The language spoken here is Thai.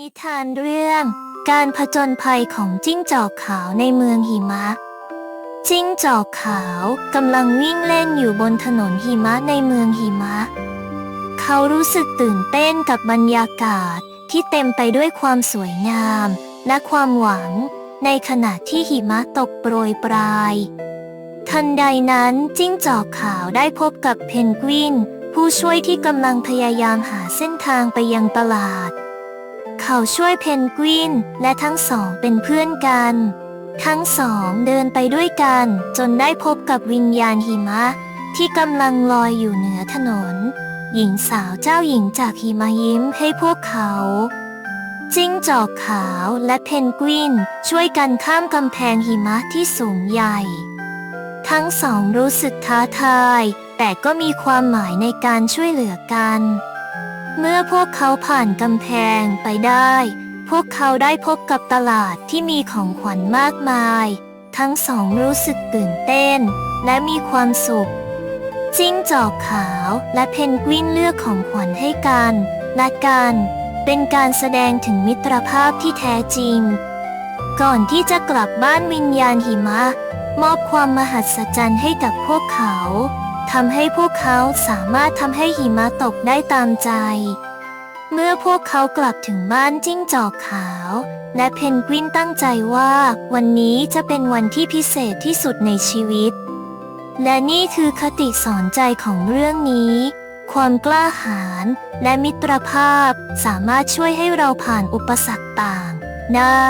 นิทานเรื่องการผจญภัยของจิ้งจอกขาวในเมืองหิมะ จิ้งจอกขาวกำลังวิ่งเล่นอยู่บนถนนหิมะในเมืองหิมะ เขารู้สึกตื่นเต้นกับบรรยากาศที่เต็มไปด้วยความสวยงามและความหวัง ในขณะที่หิมะตกโปรยปลาย ทันใดนั้นจิ้งจอกขาวได้พบกับเพนกวิน ผู้ช่วยที่กำลังพยายามหาเส้นทางไปยังตลาด เขาช่วยเพนกวินและทั้งสองเป็นเพื่อนกัน ทั้งสองเดินไปด้วยกัน จนได้พบกับวิญญาณหิมะ ที่กำลังลอยอยู่เหนือถนน หญิงสาวเจ้าหญิงจากหิมะยิ้มให้พวกเขาจิ้งจอกขาวและเพนกวินช่วยกันข้ามกำแพงหิมะที่สูงใหญ่ ทั้งสองรู้สึกท้าทาย แต่ก็มีความหมายในการช่วยเหลือกัน เมื่อพวกเขาผ่านกำแพงไปได้ พวกเขาได้พบกับตลาดที่มีของขวัญมากมาย ทั้งสองรู้สึกตื่นเต้น และมีความสุข จิ้งจอกขาวและเพนกวินเลือกของขวัญให้กัน และกันเป็นการแสดงถึงมิตรภาพที่แท้จริง ก่อนที่จะกลับบ้านวิญญาณหิมะ มอบความมหัศจรรย์ให้กับพวกเขา ทำให้พวกเขาสามารถทำให้หิมะตกได้ตามใจ เมื่อพวกเขากลับถึงบ้านจิ้งจอกขาว และเพนกวินตั้งใจว่าวันนี้จะเป็นวันที่พิเศษที่สุดในชีวิต และนี่คือคติสอนใจของเรื่องนี้ ความกล้าหาญและมิตรภาพสามารถช่วยให้เราผ่านอุปสรรคต่าง ได้